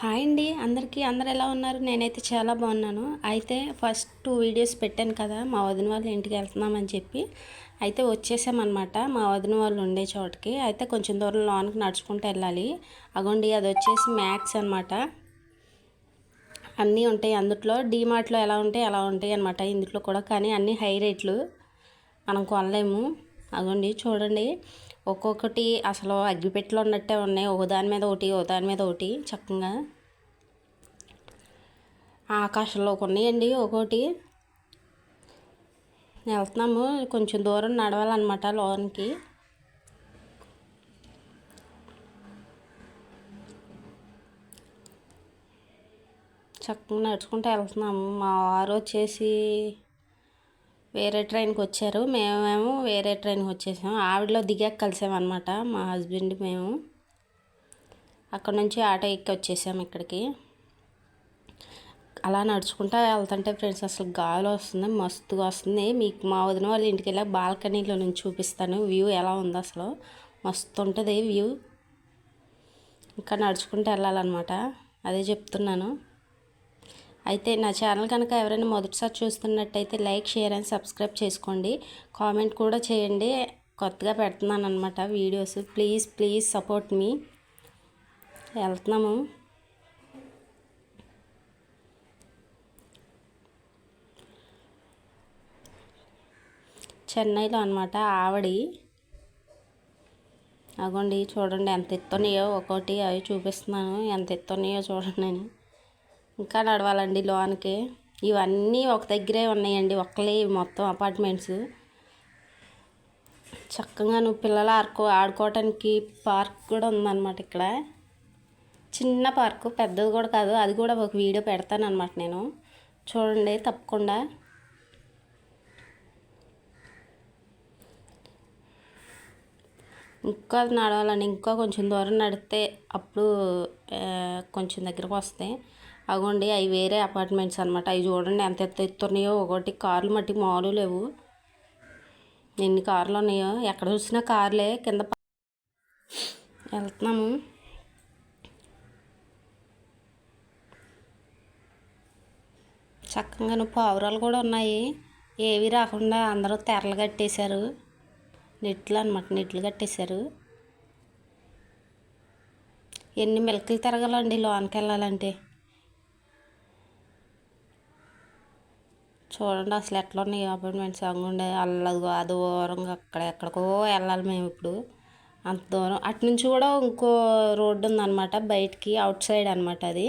Hi అండి. అందరికీ అందరు ఎలా ఉన్నారు? నేనైతే చాలా బాగున్నాను. అయితే ఫస్ట్ టూ వీడియోస్ పెట్టాను కదా మా వదిన వాళ్ళు ఇంటికి వెళ్తున్నామని చెప్పి. అయితే వచ్చేసామన్నమాట. మా వదిన వాళ్ళు ఉండే చోటకి. అయితే కొంచెం దూరం లోనికి నడుచుకుంటూ వెళ్ళాలి. అగోండి అది వచ్చేసి మ్యాక్స్ అనమాట అన్నీ ఉంటాయి అందుట్లో. డీమార్ట్లో ఎలా ఉంటాయి అలా ఉంటాయి అనమాట ఇందులో కూడా. కానీ అన్నీ హై రేట్లు. మనం కొనలేము. అగోండి చూడండి. ఒక్కొక్కటి అసలు అగ్గిపెట్టెలు ఉన్నట్టే ఉన్నాయి. ఒక దాని మీద ఒకటి ఒకదాని మీద ఒకటి చక్కగా. ఆకాశంలో ఉన్నాయండి ఒక్కోటి. వెళ్తున్నాము. కొంచెం దూరం నడవాలన్నమాట లోనికి. చక్కగా నడుచుకుంటూ వెళ్తున్నాము. మా వారు వచ్చేసి వేరే ట్రైన్కి వచ్చారు. మేమేమో వేరే ట్రైన్కి వచ్చేసాము ఆవిడలో దిగాక కలిసామన్నమాట. మా హస్బెండ్ మేము. అక్కడ నుంచి ఆటో ఎక్కి వచ్చేసాము ఇక్కడికి. అలా నడుచుకుంటా వెళ్తుంటే ఫ్రెండ్స్ అసలు గాలి వస్తుంది మస్తుగా వస్తుంది. మీకు మా వదిన వాళ్ళ ఇంటికి వెళ్ళి బాల్కనీలో నుంచి చూపిస్తాను. వ్యూ ఎలా ఉంది అసలు. మస్తు ఉంటుంది వ్యూ. ఇంకా నడుచుకుంటూ వెళ్ళాలన్నమాట. అదే చెప్తున్నాను. అయితే నా ఛానల్ కనుక ఎవరైనా మొదటిసారి చూస్తున్నట్టయితే లైక్ షేర్ అండ్ సబ్స్క్రైబ్ చేసుకోండి. కామెంట్ కూడా చేయండి. కొత్తగా పెడుతున్నాను అనమాట వీడియోస్. ప్లీజ్ ప్లీజ్ సపోర్ట్ మీ. వెళ్తున్నాము. చెన్నైలో అనమాట ఆవిడి. అగోండి చూడండి ఎంత ఎత్తున్నాయో ఒకటి అవి చూపిస్తున్నాను. ఎంత ఎత్తున్నాయో చూడండి నేను. ఇంకా నడవాలండి లోనికి. ఇవన్నీ ఒక దగ్గరే ఉన్నాయండి ఒక్కలే మొత్తం అపార్ట్మెంట్స్. చక్కగా నువ్వు పిల్లలు ఆడుకో ఆడుకోవటానికి పార్క్ కూడా ఉందన్నమాట ఇక్కడ. చిన్న పార్కు పెద్దది కూడా కాదు అది కూడా ఒక వీడియో పెడతాను అనమాట నేను. చూడండి తప్పకుండా. ఇంకా నడవాలండి ఇంకా కొంచెం దూరం నడితే అప్పుడు కొంచెం దగ్గరకు వస్తాయి. అగోండి అవి వేరే అపార్ట్మెంట్స్ అనమాట అవి చూడండి ఎంత ఎత్తు ఎత్తున్నాయో. ఒకటి కార్లు మట్టి మాలు లేవు. ఎన్ని కార్లు ఉన్నాయో. ఎక్కడ చూసినా కార్లే. కింద వెళ్తున్నాము. చక్కగా పావురాలు కూడా ఉన్నాయి. ఏవి రాకుండా అందరూ తెరలు కట్టేశారు. నెట్లు అనమాట నెట్లు కట్టేశారు. ఎన్ని మిల్కలు తిరగాలండి లోనికి వెళ్ళాలంటే చూడండి అసలు ఎట్లా ఉన్నాయి అపార్ట్మెంట్స్ అంగుండే అల్లదు అది దూరంగా అక్కడ ఎక్కడికో వెళ్ళాలి మేము ఇప్పుడు. అంత దూరం. అటు నుంచి కూడా ఇంకో రోడ్డు ఉందన్నమాట బయటికి అవుట్ సైడ్ అనమాట అది.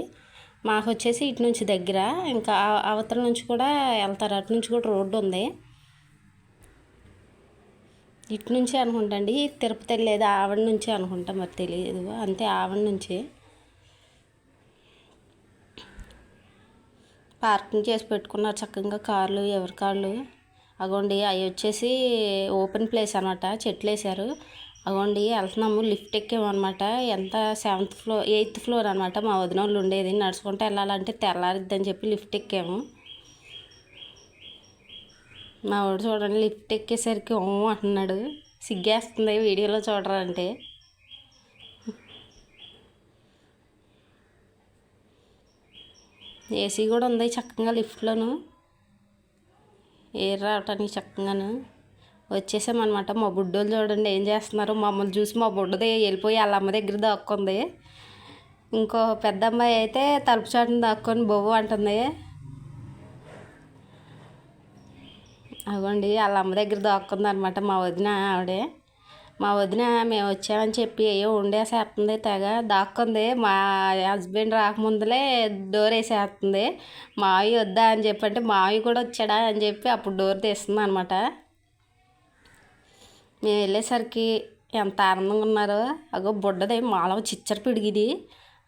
మాకు వచ్చేసి ఇటు నుంచి దగ్గర. ఇంకా అవతల నుంచి కూడా వెళ్తారు. అటు నుంచి కూడా రోడ్డు ఉంది. ఇటు నుంచి అనుకుంటా అండి. తిరుపతి లేదు ఆవిడ నుంచి అనుకుంటా మరి తెలియదు. అంతే ఆవిడ నుంచి. పార్కింగ్ చేసి పెట్టుకున్నారు చక్కగా కార్లు ఎవరి కార్లు. అగోండి అవి వచ్చేసి ఓపెన్ ప్లేస్ అనమాట. చెట్లు వేసారు అగోండి వెళ్తున్నాము. లిఫ్ట్ ఎక్కామన్నమాట ఎంత సెవెంత్ ఫ్లోర్ ఎయిత్ ఫ్లోర్ అనమాట. మా వదిన వాళ్ళు ఉండేది. నడుచుకుంటూ వెళ్ళాలంటే తెల్లారిద్దని చెప్పి లిఫ్ట్ ఎక్కాము. మా వాడు చూడండి లిఫ్ట్ ఎక్కేసరికి ఓ అంటున్నాడు. సిగ్గేస్తుంది వీడియోలో చూడరంటే. ఏసీ కూడా ఉంది చక్కగా లిఫ్ట్లోను. ఎయిర్ రావటానికి చక్కగాను. వచ్చేసామన్నమాట. మా బుడ్డోళ్ళు చూడండి ఏం చేస్తున్నారు? మమ్మల్ని చూసి మా బుడ్డది వెళ్ళిపోయి వాళ్ళ అమ్మ దగ్గర దాక్కుంది. ఇంకో పెద్ద అమ్మాయి అయితే తలుపు చాటును దాక్కొని బొవ్వు అంటుంది. అవ్వండి వాళ్ళ అమ్మ దగ్గర దాక్కుంది అనమాట మా వదిన ఆవిడే. మా వదిన మేము వచ్చామని చెప్పి ఏయో ఉండేసేస్తుంది తెగ దాక్కుంది. మా హస్బెండ్ రాకముందులే డోర్ వేసేస్తుంది మావి వద్దా అని చెప్పి అంటే మావి కూడా వచ్చాడా అని చెప్పి అప్పుడు డోర్ తీస్తుంది అనమాట మేము వెళ్ళేసరికి ఎంత ఆనందంగా ఉన్నారో. అగో బుడ్డది మాలవ చిచ్చర పిడిగిది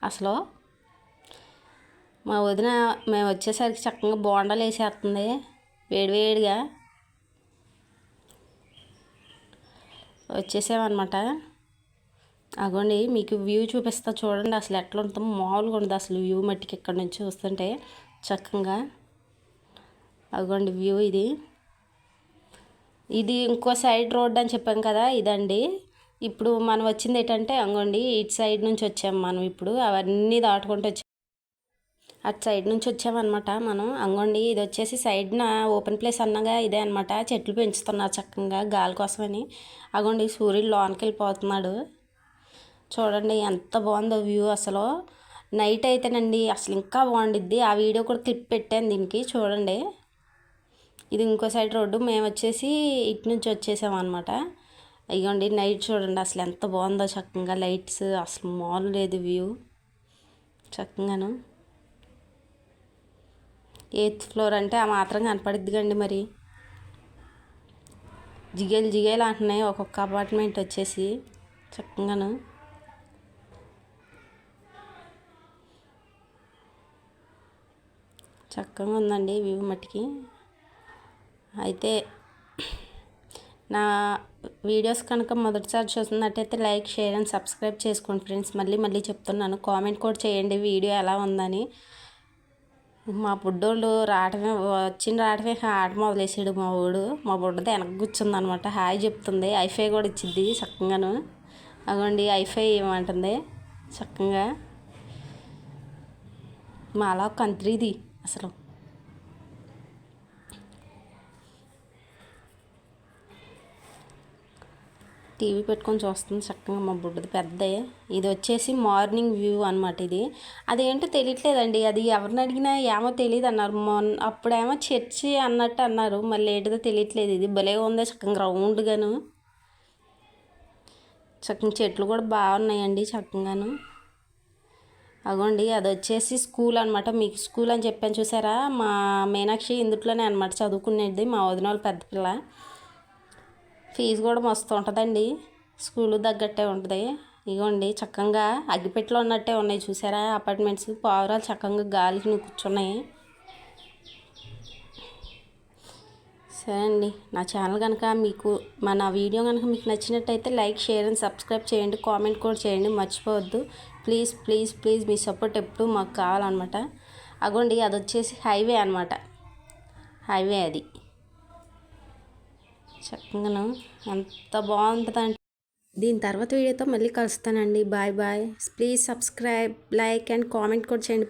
అసలు. మా వదిన మేము వచ్చేసరికి చక్కగా బోండాలు వేసేస్తుంది వేడివేడిగా వచ్చేసామన్నమాట. అగోండి మీకు వ్యూ చూపిస్తా చూడండి. అసలు ఎట్లా ఉంటుందో మామూలుగా ఉండదు అసలు వ్యూ మట్టికి ఇక్కడ నుంచి చూస్తుంటే చక్కగా. అగోండి వ్యూ ఇది. ఇది ఇంకో సైడ్ రోడ్ అని చెప్పాం కదా ఇదండి. ఇప్పుడు మనం వచ్చింది ఏంటంటే అంగోండి ఇటు సైడ్ నుంచి వచ్చాము మనం ఇప్పుడు. అవన్నీ దాటుకుంటూ వచ్చాము అటు సైడ్ నుంచి వచ్చామన్నమాట మనం. అంగండి ఇది వచ్చేసి సైడ్న ఓపెన్ ప్లేస్ అన్నగా ఇదే అనమాట చెట్లు పెంచుతున్నారు చక్కగా గాలి కోసమని. అగోండి సూర్యుడు లోనికి వెళ్ళిపోతున్నాడు. చూడండి ఎంత బాగుందో వ్యూ అసలు. నైట్ అయితేనండి అసలు ఇంకా బాగుండిద్ది. ఆ వీడియో కూడా క్లిప్ పెట్టాను దీనికి చూడండి. ఇది ఇంకో సైడ్ రోడ్డు మేము వచ్చేసి ఇటు నుంచి వచ్చేసాం అనమాట ఇగోండి నైట్ చూడండి అసలు ఎంత బాగుందో చక్కగా. లైట్స్ అసలు మాల్ లేదు వ్యూ. చక్కగాను. ఎయిత్ ఫ్లోర్ అంటే ఆ మాత్రం కనపడిద్ది కండి మరి. జిగేలు జిగేలు అంటున్నాయి ఒక్కొక్క అపార్ట్మెంట్ వచ్చేసి చక్కగాను. చక్కగా ఉందండి వ్యూ మట్టికి. అయితే నా వీడియోస్ కనుక మొదటిసారి చూస్తున్నట్టయితే లైక్ షేర్ అండ్ సబ్స్క్రైబ్ చేసుకోండి ఫ్రెండ్స్. మళ్ళీ మళ్ళీ చెప్తున్నాను. కామెంట్ కూడా చేయండి వీడియో ఎలా ఉందని. మా బుడ్డోళ్ళు రావటమే వచ్చిన రావటమే ఆట మొదలేసాడు మా ఊడు. మా బుడ్డది వెనక కూర్చుంది అనమాట హాయ్ చెప్తుంది. ఐఫై కూడా ఇచ్చింది చక్కగాను. అగోండి ఐఫై ఏమంటుంది? చక్కగా. మాలా కంత్రీది అసలు. టీవీ పెట్టుకొని చూస్తుంది చక్కగా మా బుడ్డది పెద్ద ఇది వచ్చేసి మార్నింగ్ వ్యూ అనమాట ఇది. అదేంటో తెలియట్లేదండి. అది ఎవరిని అడిగినా ఏమో తెలియదు అన్నారు. మొన్న అప్పుడేమో చర్చి అన్నట్టు అన్నారు. మళ్ళీ ఏంటిదో తెలియట్లేదు. ఇది భలే ఉంది చక్కగా రౌండ్గాను చక్కగా చెట్లు కూడా బాగున్నాయండి చక్కగాను. అగోండి అది వచ్చేసి స్కూల్ అనమాట మీకు స్కూల్ అని చెప్పాను చూసారా? మా మీనాక్షి ఇందుట్లోనే అనమాట చదువుకునేది మా వదిన వాళ్ళు పెద్ద పిల్ల. ఫీజు కూడా మస్తు ఉంటుందండి స్కూల్ తగ్గట్టే ఉంటుంది. ఇగోండి చక్కగా అగ్గిపెట్టలో ఉన్నట్టే ఉన్నాయి. చూసారా? అపార్ట్మెంట్స్ పావురాలు చక్కగా గాలికి కూర్చున్నాయి. సరే అండి నా ఛానల్ కనుక మీకు మన వీడియో కనుక మీకు నచ్చినట్టయితే లైక్ షేర్ అండ్ సబ్స్క్రైబ్ చేయండి. కామెంట్ కూడా చేయండి. మర్చిపోవద్దు. ప్లీజ్ ప్లీజ్ ప్లీజ్ మీ సపోర్ట్ ఎప్పుడు మాకు కావాలన్నమాట. అగోండి అది వచ్చేసి హైవే అనమాట హైవే అది. చక్కగా ఎంత బాగుంటుందంటే. దీని తర్వాత వీడియోతో మళ్ళీ కలుస్తానండి. Bye bye. Please subscribe like and comment కూడా చేయండి.